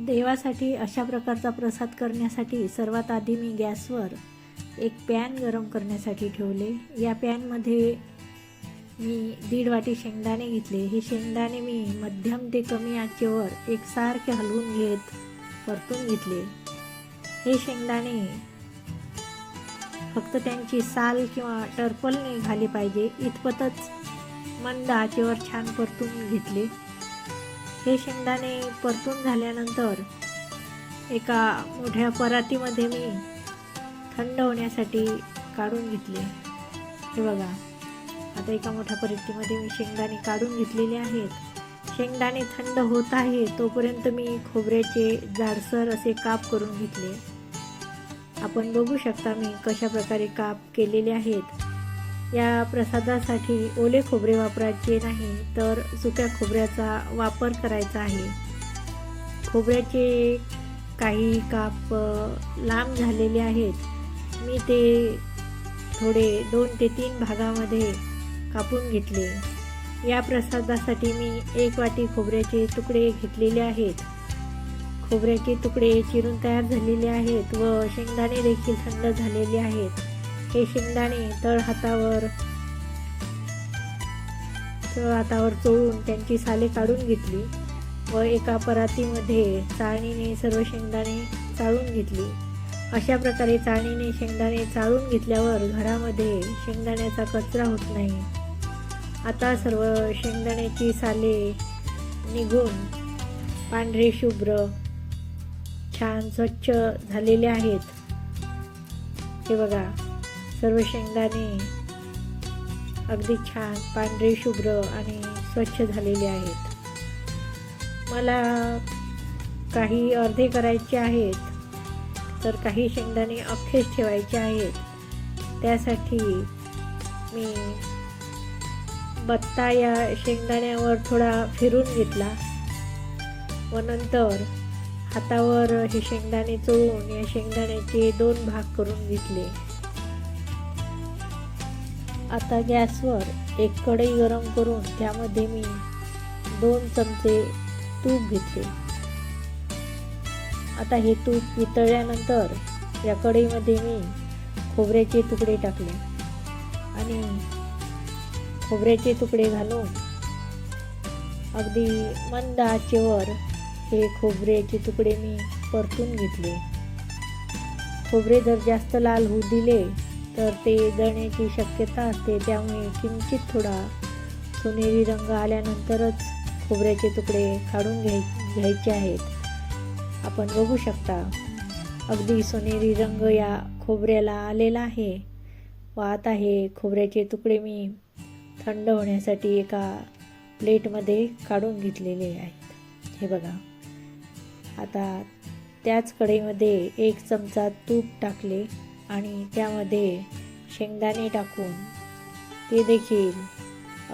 देवासाठी अशा प्रकारचा प्रसाद करण्यासाठी सर्वात आधी मी गॅसवर एक पॅन गरम करण्यासाठी ठेवले. या पॅनमध्ये मी दीड वाटी शेंगदाणे घेतले. हे शेंगदाणे मी मध्यम ते कमी आचेवर एकसारखे हलवून घेत परतून घेतले. हे शेंगदाणे फक्त त्यांची साल किंवा टर्पल निघाली पाहिजे. इतपतच मंद आचेवर छान परतून घेतले. हे शेंगदाणे परतून झाल्यानंतर एका मोठ्या परातीमध्ये मी थंड होण्यासाठी काढून घेतले. हे बघा आता एका मोठ्या परातीमध्ये मी शेंगदाणे काढून घेतलेले आहेत. शेंगदाणे थंड होत आहे तोपर्यंत मी खोबऱ्याचे जाडसर असे काप करून घेतले. आपण बघू शकता मी कशा प्रकारे काप केलेले आहेत. या प्रसादासाठी ओले खोबरे वापरायचे नाही तर सुक्या खोबऱ्याचा वापर करायचा आहे. खोबऱ्याचे काही काप लांब झालेले आहेत. मी ते थोडे दोन ते तीन भागामध्ये कापून घेतले. या प्रसादासाठी मी एक वाटी खोबऱ्याचे तुकडे घेतलेले आहेत. खोबऱ्याचे तुकडे चिरून तयार झालेले आहेत व शेंगदाणे देखील थंड झालेले आहेत. हे शेंगदाणे तळ हातावर. तळ हातावर चोळून त्यांची साले काढून घेतली व एका परातीमध्ये चाळणीने सर्व शेंगदाणे चाळून घेतली. अशा प्रकारे चाळणीने शेंगदाणे चाळून घेतल्यावर घरामध्ये शेंगदाण्याचा कचरा होत नाही. आता सर्व शेंगदाण्याची साले निघून पांढरे शुभ्र छान स्वच्छ झालेले आहेत. हे बघा. सर्व शेंगदाणे अगदी छान पांढरे शुभ्र आणि स्वच्छ झालेले आहेत. मला काही अर्धे करायचे आहेत तर काही शेंगदाणे अख्खेच ठेवायचे आहेत. त्यासाठी मी बत्ता या शेंगदाण्यावर थोडा फिरून घेतला व नंतर हातावर हे शेंगदाणे चोळून या शेंगदाण्याचे दोन भाग करून घेतले. आता गॅसवर एक कढई गरम करून त्यामध्ये मी दोन चमचे तूप घेतले. आता हे तूप वितळल्यानंतर या कढईमध्ये मी खोबऱ्याचे तुकडे टाकले आणि खोबऱ्याचे तुकडे घालून अगदी मंद आचेवर हे खोबऱ्याचे तुकडे मी परतून घेतले. खोबरे जर जास्त लाल होऊ दिले तर ते जळण्याची शक्यता असते त्यामुळे किंचित थोडा सोनेरी रंग आल्यानंतरच खोबऱ्याचे तुकडे काढून घ्याय घ्यायचे आहेत. आपण बघू शकता अगदी सोनेरी रंग या खोबऱ्याला आलेला आहे. वाहत आहे खोबऱ्याचे तुकडे मी थंड होण्यासाठी एका प्लेटमध्ये काढून घेतलेले आहेत. हे बघा. आता त्याच कढईमध्ये एक चमचा तूप टाकले. आणि त्यामध्ये शेंगदाणे टाकून ते देखील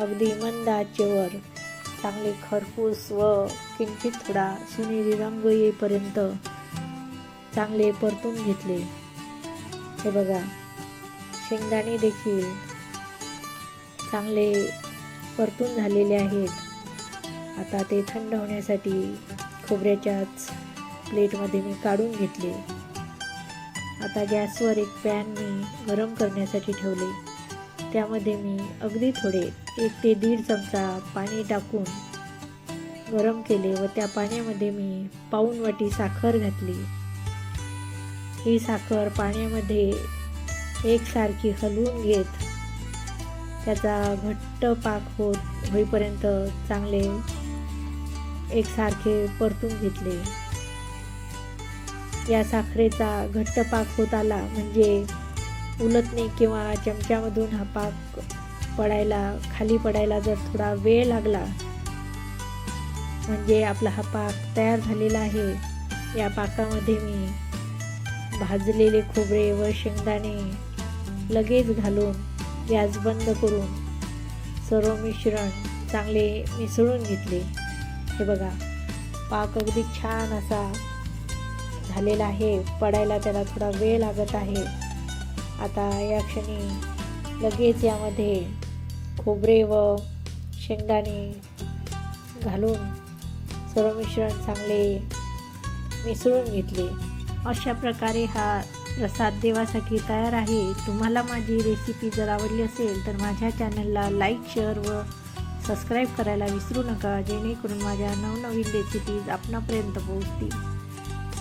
अगदी मंद आचेवर चांगले खरपूस व किंचित थोडा सुनेरी रंग येईपर्यंत चांगले परतून घेतले. हे बघा शेंगदाणे देखील चांगले परतून झालेले आहेत. आता ते थंड होण्यासाठी खोबऱ्याच्याच प्लेटमध्ये मी काढून घेतले. आता गॅसवर एक पॅन मी गरम करण्यासाठी ठेवले. त्यामध्ये मी अगदी थोडे एक ते दीड चमचा पाणी टाकून गरम केले व त्या पाण्यामध्ये मी पाऊण वाटी साखर घातली. ही साखर पाण्यामध्ये एकसारखी हलवून घेत त्याचा घट्ट पाक होत होईपर्यंत चांगले एकसारखे परतून घेतले. या साखरेचा घट्ट पाक होत आला म्हणजे उलटणे किंवा चमच्यामधून हा पाक पडायला खाली पडायला जर थोडा वेळ लागला म्हणजे आपला हा पाक तयार झालेला आहे या पाकामध्ये मी भाजलेले खोबरे व शेंगदाणे लगेच घालून गॅस बंद करून सर्व मिश्रण चांगले मिसळून घेतले. हे बघा पाक अगदी छान असा झालेला आहे. पडायला त्याला थोडा वेळ लागत आहे. आता या क्षणी लगेच यामध्ये खोबरे व शेंगदाणे घालून सर्व मिश्रण चांगले मिसळून घेतले. अशा प्रकारे हा प्रसाद देवासाठी तयार आहे. तुम्हाला माझी रेसिपी जर आवडली असेल तर माझ्या चॅनलला लाईक शेअर व सबस्क्राईब करायला विसरू नका. जेणेकरून माझ्या नवनवीन रेसिपीज आपणापर्यंत पोहोचतील.